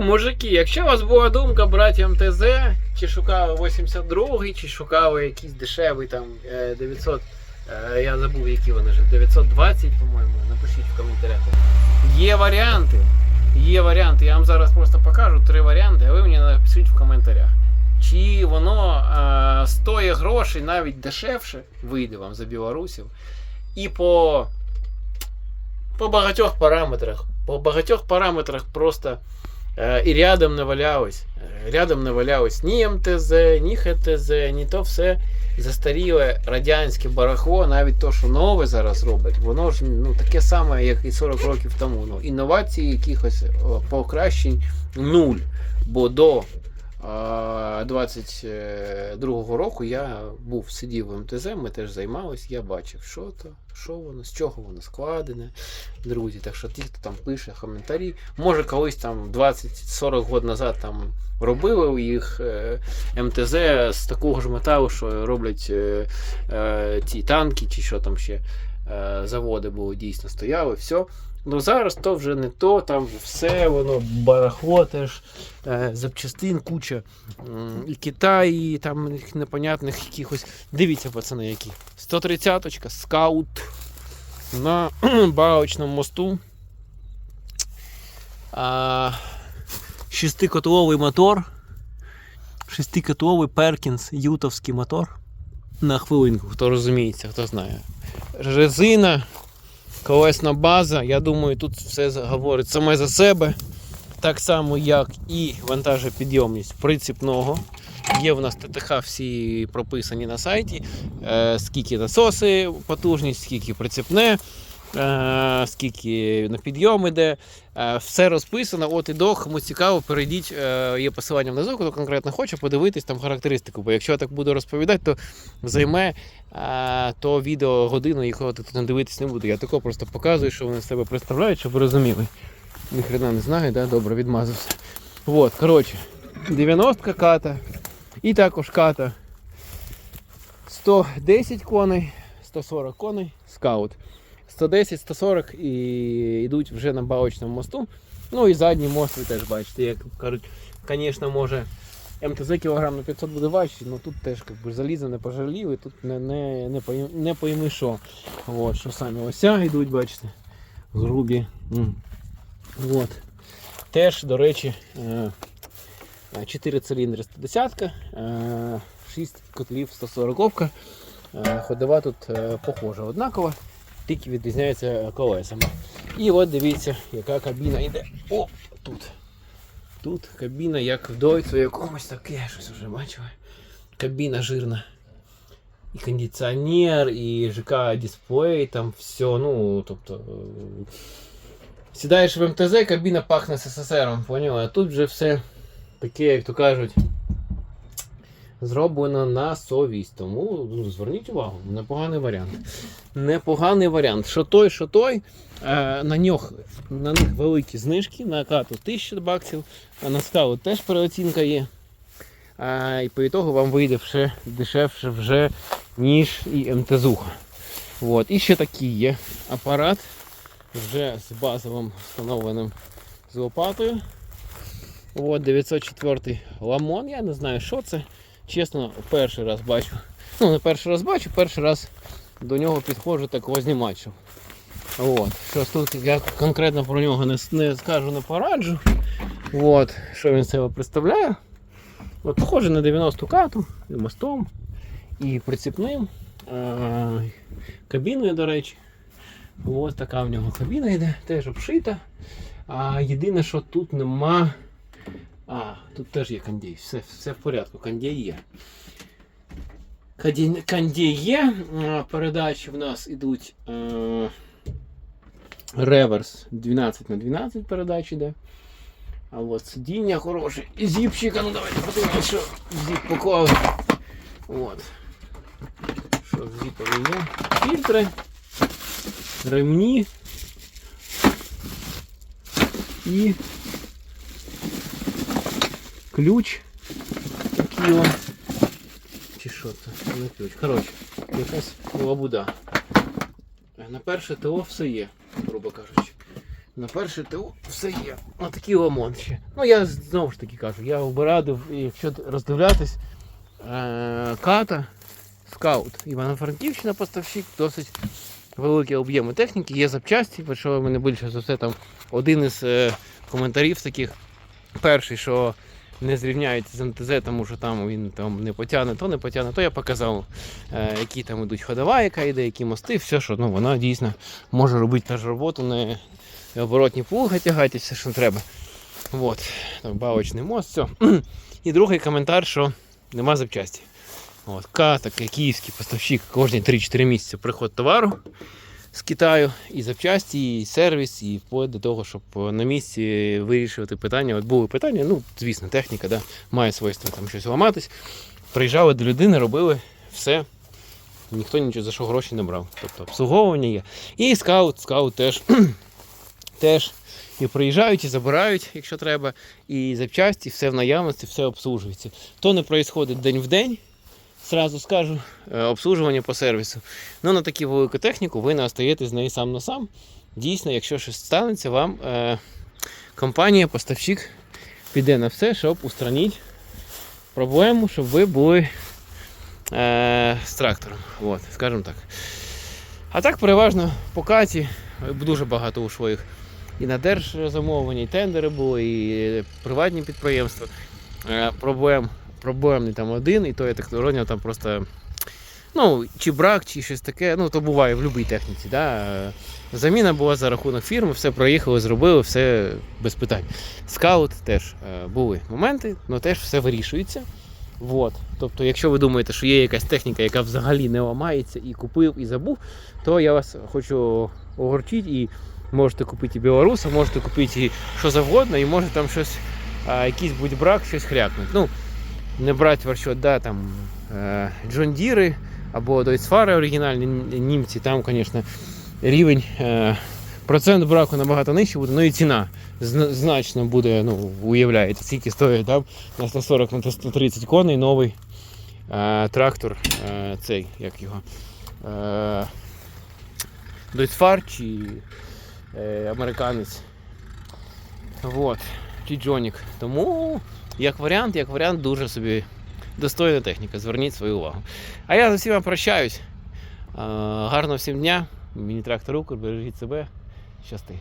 Мужики, якщо у вас була думка брати МТЗ, чи шукали 82-й, чи шукали якийсь дешевий там е, 900, е, я забув, які вони вже, 920, по-моєму, напишіть в коментарях. Є варіанти. Є варіанти. Я вам зараз просто покажу три варіанти, а ви мені напишіть в коментарях. Чи воно е, стоїть грошей навіть дешевше, вийде вам за білорусів. І по, по багатьох параметрах. По багатьох параметрах просто е, і рядом не. Е, Рядом не ні МТЗ, ні ХТЗ, ні то все застаріле радянське барахло, навіть то, що нове зараз роблять, воно ж ну, таке саме, як і 40 років тому. Ну, Інновації якихось покращень нуль. Бо до 22-го року я був сидів в МТЗ, ми теж займалися, я бачив, що то, що воно, з чого воно складене, друзі. Так що ті, хто там пише коментарі, може колись там 20-40 років назад там робили їх е, МТЗ з такого ж металу, що роблять е, е, ті танки, чи що там ще е, заводи були дійсно стояли, все. Ну зараз то вже не то, там все воно барахло теж, е, запчастин куча. І Китай, і там непонятних якихось. Дивіться, пацани, які. 130-ка, скаут на балочному мосту. А, шестикотловий мотор. Шестикотловий Перкінс ютовський мотор. На хвилинку, хто розуміється, хто знає. Резина, колесна база. Я думаю, тут все говорить саме за себе. Так само, як і вантажопідйомність приціпного. Є в нас ТТХ всі прописані на сайті. Е, скільки насоси потужність, скільки прицепне, е, скільки на підйом іде. Е, все розписано. От і до, кому цікаво, перейдіть, е, є посилання внизу, хто конкретно хоче, подивитись там характеристику. Бо якщо я так буду розповідати, то займе е, то відео годину, якого ти тут не дивитись не буду. Я тако просто показую, що вони з себе представляють, щоб ви розуміли. Ніхрена не знаю, да? добре, відмазався. От, коротше, 90 ката. І також ката 110 коней, 140 коней, скаут. 110, 140 і йдуть вже на балочному мосту. Ну і задній мост ви теж бачите, як кажуть, звісно, може МТЗ кілограм на 500 буде важче, але тут теж би, залізо не пожалів і тут не, не, не, пойми, не пойми що. От, що самі ося йдуть, бачите, грубі. М. От. Теж, до речі, е, 4 циліндри 110, 6 котлів 140. Е, Ходова тут е, похожа однакова, тільки відрізняється колесами. І от дивіться, яка кабіна йде. О, тут. Тут кабіна, як в дойцу якомусь таке, щось вже бачив. Кабіна жирна. І кондиціонер, і ЖК дисплей, там все, ну, тобто. е, Сідаєш в МТЗ, кабіна пахне СССРом, поняла? А тут вже все таке, як то кажуть, зроблено на совість. Тому ну, зверніть увагу, непоганий варіант. Непоганий варіант. Що той, що той. Е, на, нього, на них великі знижки, на кату 1000 баксів, а на скалу теж переоцінка є. А, і по ітогу вам вийде ще дешевше вже, ніж і МТЗуха. От. І ще такий є апарат вже з базовим встановленим з лопатою. От 904 ламон. Я не знаю, що це. Чесно, перший раз бачу. Ну, не перший раз бачу, перший раз до нього підходжу такого знімачу. От. Щось тут я конкретно про нього не, не скажу, не пораджу. От. Що він себе представляє? От, похоже на 90 кату і мостом, і прицепним. А, кабіною, до речі. Ось така в нього кабіна йде, теж обшита. А єдине, що тут нема. А, тут теж є кондей. Все, все в порядку, кондей є. Кондей є. Передачі в нас ідуть е, реверс 12 на 12 передач іде. А от сидіння хороше. І зіпчика, ну давайте подивимося, що зіп поклали. От. Що в зіпові є? Фільтри ремні і ключ такий он. Чи що це? Не ключ. Коротше, якась лабуда. На перше ТО все є, грубо кажучи. На перше ТО все є. На такий ламон ще. Ну, я знову ж таки кажу, я би якщо роздивлятись, е- ката, скаут. Івано-Франківщина поставщик, досить великі об'єми техніки, є запчасті, в мене більше за все там один із е, коментарів таких. Перший, що не зрівняється з МТЗ, тому що там він там не потягне, то не потягне, то я показав, е, які там ідуть ходова, яка йде, які мости, все, що ну, вона дійсно може робити та ж роботу, не оборотні плуги тягати, все, що треба. От, там бавочний мост, все. І другий коментар, що нема запчасті. От, К, такий київський поставщик кожні 3-4 місяці приход товару з Китаю, і запчасті, і сервіс, і вплоть до того, щоб на місці вирішувати питання. От були питання, ну, звісно, техніка да, має свойство там щось ламатись. Приїжджали до людини, робили все. Ніхто нічого за що гроші не брав. Тобто обслуговування є. І скаут, скаут теж, теж і приїжджають, і забирають, якщо треба, і запчасті, все в наявності, все обслужується. То не відбувається день в день, Сразу скажу, е, обслужування по сервісу. Ну, на таку велику техніку ви не остаєтесь з нею сам на сам. Дійсно, якщо щось станеться, вам е, компанія, поставщик піде на все, щоб устранити проблему, щоб ви були е, з трактором. От, скажімо так. А так, переважно по каті дуже багато ушло їх. І на держзамовлення, і тендери були, і приватні підприємства. Е, проблем проблемний там один, і то я так зрозумів, там просто. Ну, чи брак, чи щось таке, ну то буває в будь-якій техніці. Да? Заміна була за рахунок фірми, все проїхали, зробили, все без питань. Скаут теж е, були моменти, але теж все вирішується. Вот. Тобто, якщо ви думаєте, що є якась техніка, яка взагалі не ламається і купив, і забув, то я вас хочу огорчити і можете купити і білоруса, можете купити і що завгодно, і може там щось, якийсь будь брак, щось хрякнуть. Ну, не брати в расчет, да, там е, Джон Діри або Дойцфари оригінальні німці, там, звісно, рівень е, процент браку набагато нижчий буде, ну і ціна значно буде, ну, уявляєте, скільки стоїть там на 140 на 130 коней новий е, трактор, е, цей, як його. Е, Дойцфар чи е, американець. Вот. Чи Джонік. Тому як варіант, як варіант, дуже собі достойна техніка. Зверніть свою увагу. А я з усіма прощаюсь. Гарного всім дня. Міні трактор Укр, бережіть себе. Щасти.